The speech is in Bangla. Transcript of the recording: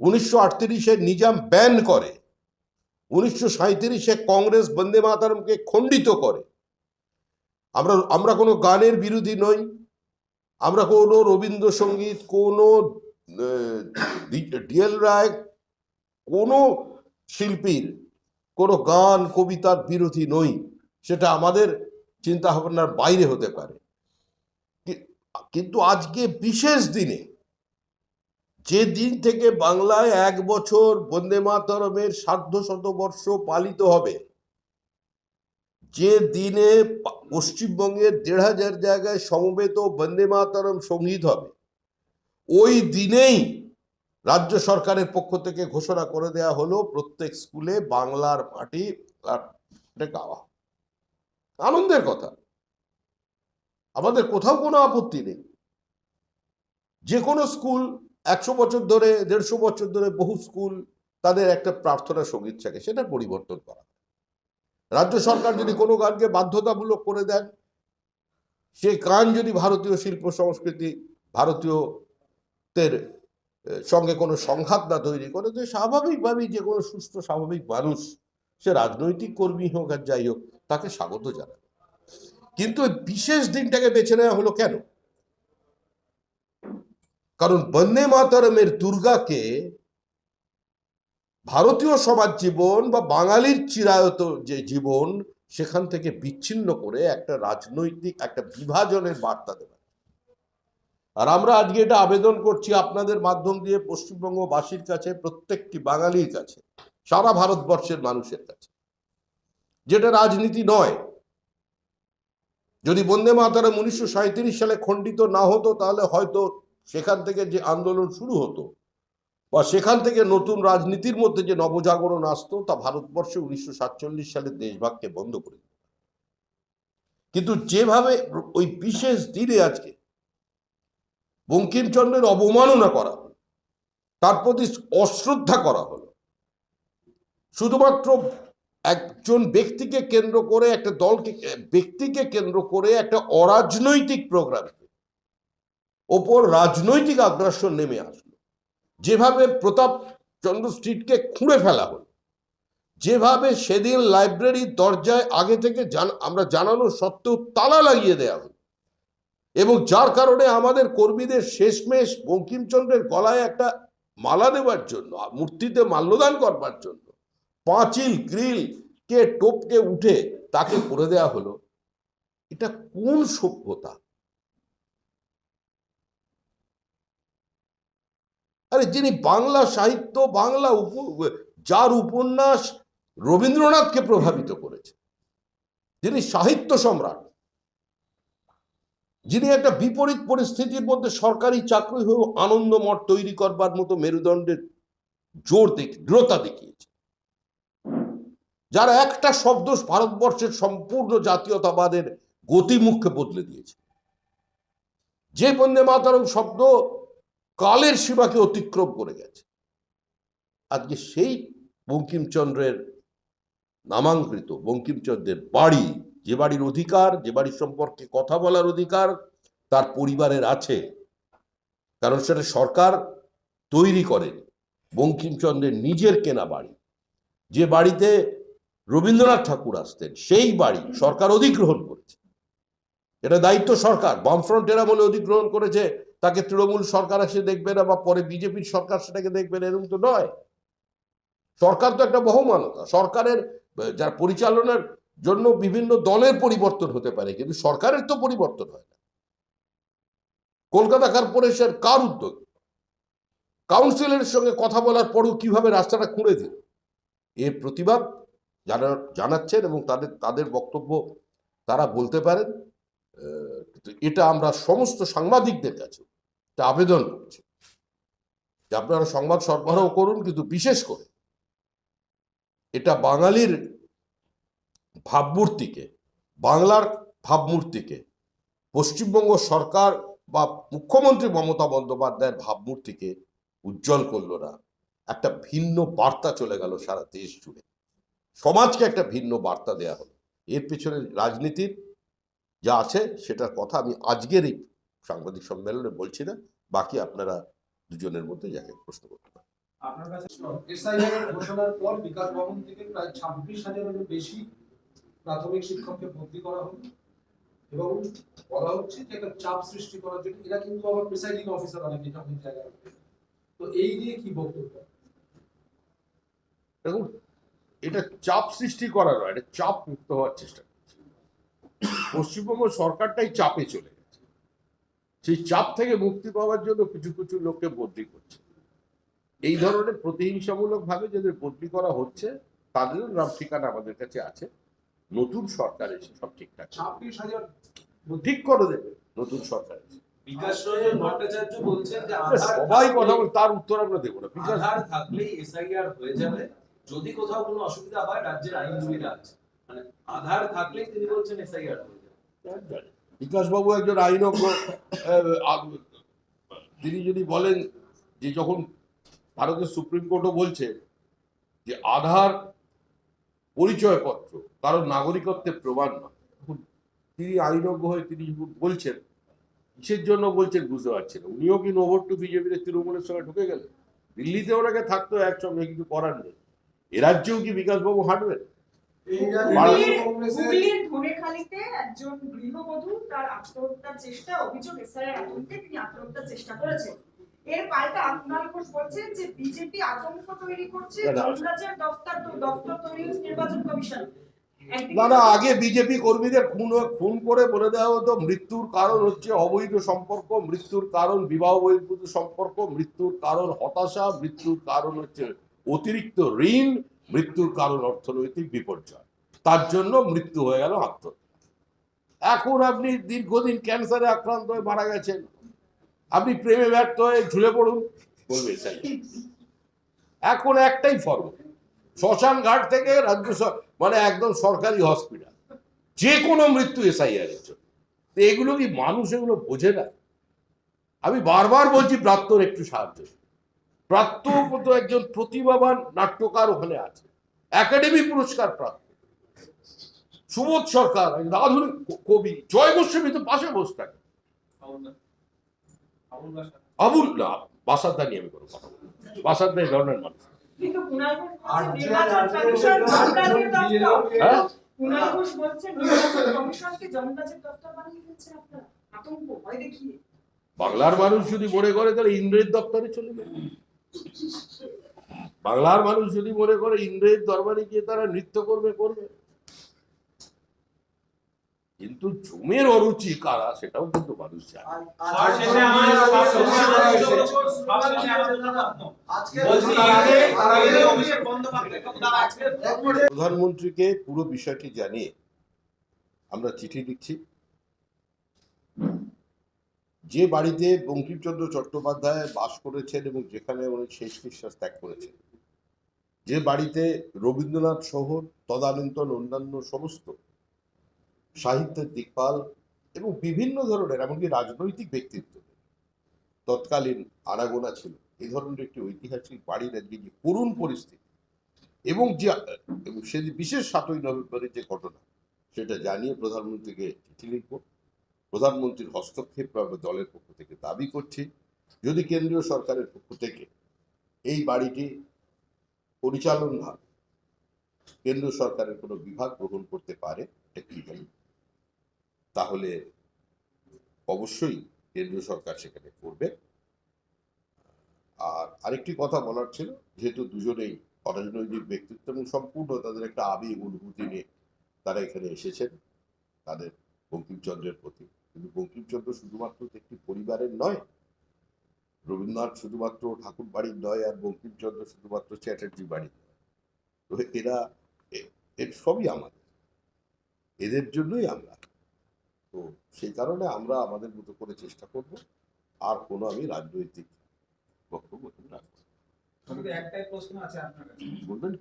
উনিশশো নিজাম ব্যান করে। উনিশশো সাঁত্রিশে কংগ্রেস বন্দে মাতারমকে খণ্ডিত করে। আমরা আমরা কোনো গানের বিরোধী নই। আমরা কোনো রবীন্দ্রসঙ্গীত, কোনো ডিএল রায়, কোনো শিল্পীর কোনো গান, কবিতার বিরোধী নই। সেটা আমাদের চিন্তা ভাবনার বাইরে হতে পারে। কিন্তু আজকে বিশেষ দিনে যে দিন থেকে বাংলায় এক বছর বন্দে মাতরমের সার্ধ শতবর্ষ পালিত হবে যে দিনে পশ্চিমবঙ্গের দেড় হাজার জায়গায় সমবেত বন্দে মাতরম সংগীত হবে, ওই দিনেই রাজ্য সরকারের পক্ষ থেকে ঘোষণা করে দেয়া হলো, প্রত্যেক স্কুলে বাংলার মাটি গাওয়া। আনন্দের কথা। আমাদের কোথাও কোনো আপত্তি নেই। যে কোনো স্কুল একশো বছর ধরে, দেড়শো বছর ধরে বহু স্কুল তাদের একটা প্রার্থনা সংগীত থাকে, সেটা পরিবর্তন করা রাজ্য সরকার যদি কোনো গানকে বাধ্যতামূলক করে দেন, সে গান যদি ভারতীয় শিল্প সংস্কৃতি, ভারতীয়দের সঙ্গে কোনো সংঘাত না তৈরি করে তো স্বাভাবিকভাবেই যে কোনো সুস্থ, স্বাভাবিক মানুষ, সে রাজনৈতিক কর্মী হোক আর যাই হোক, তাকে স্বাগত জানাবে। কিন্তু বিশেষ দিনটাকে বেছে নেওয়া হলো কেন? কারণ বন্দে মাতরমের দুর্গাকে ভারতীয় সমাজ জীবন বা বাঙালির চিরায়ত যে জীবন, সেখান থেকে বিচ্ছিন্ন করে একটা রাজনৈতিক, একটা বিভাজনের বার্তা দেবে। আর আমরা আজকে এটা আবেদন করছি আপনাদের মাধ্যম দিয়ে পশ্চিমবঙ্গবাসীর কাছে, প্রত্যেকটি বাঙালির কাছে, সারা ভারতবর্ষের মানুষের কাছে। যেটা রাজনীতি নয়। যদি বন্দে মাতারাম উনিশশো সালে খণ্ডিত না হতো, তাহলে হয়তো সেখান থেকে যে আন্দোলন শুরু হতো বা সেখান থেকে নতুন রাজনীতির মধ্যে যে নবজাগরণ আসতো, তা ভারতবর্ষে উনিশশো সাতচল্লিশ সালে দেশভাগকে বন্ধ করে দিত। কিন্তু যেভাবে ওই বিশেষ দিনে আজকে বঙ্কিমচন্দ্রের অবমাননা করা হলো, তার প্রতি অশ্রদ্ধা করা হলো, শুধুমাত্র একজন ব্যক্তিকে কেন্দ্র করে, একটা দলকে, ব্যক্তিকে কেন্দ্র করে একটা অরাজনৈতিক প্রোগ্রাম ওপর রাজনৈতিক আগ্রাসন নেমে আসলো। যেভাবে প্রতাপ চন্দ্র স্ট্রিটকে খুঁড়ে ফেলা হলো, যেভাবে সেদিন লাইব্রেরির দরজায় আগে থেকে আমরা জানানো সত্ত্বেও তালা লাগিয়ে দেয়া হলো এবং যার কারণে আমাদের কর্মীদের শেষমেশ বঙ্কিমচন্দ্রের গলায় একটা মালা দেওয়ার জন্য মূর্তিতে মাল্যদান করবার জন্য, পাঁচিল, গ্রিল কে টোপকে উঠে তাকে করে দেয়া হলো, এটা কোন সভ্যতা? আরে যিনি বাংলা সাহিত্য, বাংলা উপ- যার উপন্যাস রবীন্দ্রনাথকে প্রভাবিত করেছে, যিনি সাহিত্য সম্রাট, যিনি একটা বিপরীত পরিস্থিতির মধ্যে সরকারি চাকরি হয়েও আনন্দমঠ তৈরি করবার মতো মেরুদণ্ডের জোর দেখ দৃঢ়তা দেখিয়েছে। যার একটা শব্দ ভারতবর্ষের সম্পূর্ণ জাতীয়তাবাদের গতিমুখকে বদলে দিয়েছে। যে বন্দে মাতারম শব্দ কালের সীমাকে অতিক্রম করে গেছে। আজকে সেই বঙ্কিমচন্দ্রের নামাঙ্কৃত বঙ্কিমচন্দ্রের বাড়ি, যে বাড়ির অধিকার, যে বাড়ির সম্পর্কে কথা বলার অধিকার তার পরিবারের আছে। কারণ সেটা সরকার তৈরি করেন বঙ্কিমচন্দ্রের নিজের কেনা বাড়ি। যে বাড়িতে রবীন্দ্রনাথ ঠাকুর আসতেন, সেই বাড়ি সরকার অধিগ্রহণ করেছে। এটা দায়িত্ব সরকার বামফ্রন্ট এরা বলে অধিগ্রহণ করেছে তাকে তৃণমূল সরকার এসে দেখবে না বা পরে বিজেপির সরকার সেটাকে দেখবে না, এরকম তো নয়। সরকার তো একটা বহুমানতা। সরকারের, যার পরিচালনার জন্য বিভিন্ন দলের পরিবর্তন হতে পারে, কিন্তু সরকারের তো পরিবর্তন হয় না। কলকাতা কর্পোরেশন কার উদ্যোগ? কাউন্সিলের সঙ্গে কথা বলার পরও কীভাবে রাস্তাটা খুঁড়ে দিল? এর প্রতিবাদ জানা জানাচ্ছেন এবং তাদের তাদের বক্তব্য তারা বলতে পারেন। এটা আমরা সমস্ত সাংবাদিকদের কাছে এটা আবেদন করছি যে আপনারা সংবাদ সরবরাহ করুন, কিন্তু বিশেষ করে এটা বাঙালির ভাবমূর্তিকে, বাংলার ভাবমূর্তিকে, পশ্চিমবঙ্গ সরকার বা মুখ্যমন্ত্রী মমতা বন্দ্যোপাধ্যায়ের ভাবমূর্তিকে উজ্জ্বল করল না। একটা ভিন্ন বার্তা চলে গেল সারা দেশ জুড়ে। সমাজকে একটা ভিন্ন বার্তা দেয়া হলো। এর পেছনে রাজনীতির যা আছে সেটার কথা আমি আজকের এই সাংবাদিক সম্মেলনে বলছি না বাকি আপনারা দুজনের মধ্যে যাকে প্রশ্ন করতে পারেন। আপনার কাছে এসআইআর ঘোষণার পর বিকাশ ভবন থেকে প্রায় ছাব্বিশ হাজারেরও বেশি প্রাথমিক শিক্ষককে ভর্তি করা হলো। এবং বলা হচ্ছে যে একটা চাপ সৃষ্টি করার জন্য এরা কিন্তু আবার প্রিসাইডিং অফিসার অনেকে অনেক জায়গায় তো এই নিয়ে কি বক্তব্য? দেখুন এটা চাপ সৃষ্টি করা নয় এটা চাপ মুক্ত হওয়ার চেষ্টা। পশ্চিমবঙ্গ সরকারটাই চাপে চলে গেছে। সেই চাপ থেকে মুক্তি পাওয়ার জন্য কিছু কিছু লোককে বদলি করছে। এই ধরনের প্রতিহিংসামূলক ভাবে যাদের বদলি করা হচ্ছে তাদেরও নাম ঠিকানা আমাদের কাছে আছে। নতুন সরকার এসে সব ঠিকঠাক ছাব্বিশ হাজার ঠিক করে দেবে। নতুন সরকার এসে। বিকাশ রঞ্জন ভট্টাচার্য বলছেন যে সবাই কথা থাকলেই- তার উত্তর আমরা দেবো না। বিকাশ থাকলেই এসআইআর হয়ে যাবে। যদি কোথাও কোনো অসুবিধা হয় রাজ্যের আইনজীবীরা আছে। মানে আধার থাকলেই তিনি বলছেন একজন আইনজ্ঞ তিনি যদি বলেন যে যখন ভারতের সুপ্রিম কোর্টও বলছে যে আধার পরিচয়পত্র কারণ নাগরিকত্বের প্রমাণ নয় তিনি আইনজ্ঞ হয়ে তিনি বলছেন, কিসের জন্য বলছেন বুঝতে পারছেন উনিও কি নোভোট টু বিজেপির তৃণমূলের সঙ্গে ঢুকে গেলেন? দিল্লিতে ওনাকে থাকতো একসঙ্গে কিছু করার নেই। এ রাজ্যেও কি বিকাশবাবু হাঁটবেন? হুগলির- ধনেখালিতে একজন গৃহবধূ তার আত্মহত্যার চেষ্টা অভিযোগ এসআইয়ের আতঙ্কে তিনি আত্মহত্যার চেষ্টা করেছেন এর পাল্টা আপনার ঘোষ বলছেন যে বিজেপি আতঙ্ক তৈরি করছে না, না। দফতর দফতর তৈরি হচ্ছে নির্বাচন কমিশন না না আগে বিজেপি কর্মীদের খুন খুন করে বলে দেওয়া হতো মৃত্যুর কারণ হচ্ছে অবৈধ সম্পর্ক মৃত্যুর কারণ বিবাহ বহির্ভূত সম্পর্ক মৃত্যুর কারণ হতাশা মৃত্যুর কারণ হচ্ছে অতিরিক্ত ঋণ মৃত্যুর কারণ অর্থনৈতিক বিপর্যয়। তার জন্য মৃত্যু হয়ে গেল আত্মহত্যা। এখন আপনি দীর্ঘদিন ক্যান্সারে আক্রান্ত হয়ে মারা গেছেন। আপনি প্রেমে ব্যর্থ হয়ে ঝুলে পড়ুন। বলবে এখন একটাই ফর্ম। শ্মশান ঘাট থেকে রাজ্য মানে একদম সরকারি হসপিটাল। যে কোনো মৃত্যু এসআইআর এর জন্য। তো এগুলো কি মানুষ এগুলো বোঝে না? আমি বারবার বলছি প্রাত্যর একটু সাহায্য প্রাত্য মতো একজন প্রতিভাবান নাট্যকার ওখানে আছে। একাডেমি পুরস্কার প্রাপ্ত। সুবোধ সরকার আধুনিক কবি। জয় গোস্বামী তো পাশে বসে থাকে। আবুল না বাসাদা নিয়ে আমি কোনো কথা বাসাদা এই ধরনের মানুষ। হ্যাঁ? বাংলার মানুষ যদি মনে করে তাহলে ইন্দ্রের দপ্তরে চলে যাবে। বাংলার মানুষ যদি মনে করে ইংরেজ দরবারে গিয়ে তারা নৃত্য করবে করবে। কিন্তু জমের অরুচি কারা সেটাও কিন্তু মানুষ জানে। প্রধানমন্ত্রীকে পুরো বিষয়টি জানিয়ে আমরা চিঠি লিখছি। যে বাড়িতে বঙ্কিমচন্দ্র চট্টোপাধ্যায় বাস করেছেন এবং যেখানে উনি শেষ নিঃশ্বাস ত্যাগ করেছেন, যে বাড়িতে রবীন্দ্রনাথ সহ তদানীন্তন অন্যান্য সমস্ত সাহিত্যের দিকপাল এবং বিভিন্ন ধরনের, এমনকি রাজনৈতিক ব্যক্তিত্ব তৎকালীন আনাগোনা ছিল। এই ধরনের একটি ঐতিহাসিক বাড়ির আজকে যে করুণ পরিস্থিতি এবং যে, এবং সেদিন বিশেষ সাতই নভেম্বরের যে ঘটনা, সেটা জানিয়ে প্রধানমন্ত্রীকে চিঠি লিখব। প্রধানমন্ত্রীর হস্তক্ষেপ আমরা দলের পক্ষ থেকে দাবি করছি। যদি কেন্দ্রীয় সরকারের পক্ষ থেকে এই বাড়িটি পরিচালনা কেন্দ্র সরকারের কোনো বিভাগ গ্রহণ করতে পারে টেকনিক্যালি তাহলে অবশ্যই কেন্দ্রীয় সরকার সেখানে করবে। আর আরেকটি কথা বলার ছিল, যেহেতু দুজনেই অরাজনৈতিক ব্যক্তিত্ব এবং সম্পূর্ণ তাদের একটা আবেগ অনুভূতি নিয়ে তারা এখানে এসেছেন, তাদের বঙ্কিমচন্দ্রের প্রতি। কিন্তু বঙ্কিমচন্দ্র শুধুমাত্র একটি পরিবারের নয়। রবীন্দ্রনাথ শুধুমাত্র ঠাকুর বাড়ির নয় আর বঙ্কিমচন্দ্র শুধুমাত্র চ্যাটার্জি বাড়ির নয়। তো এরা এর সবই আমাদের। এদের জন্যই আমরা। তো সেই কারণে আমরা আমাদের মতো করে চেষ্টা করব। আর কোনো আমি রাজনৈতিক বক্তব্য রাখব একটাই প্রশ্ন আছে আপনার কাছে। বলবেন?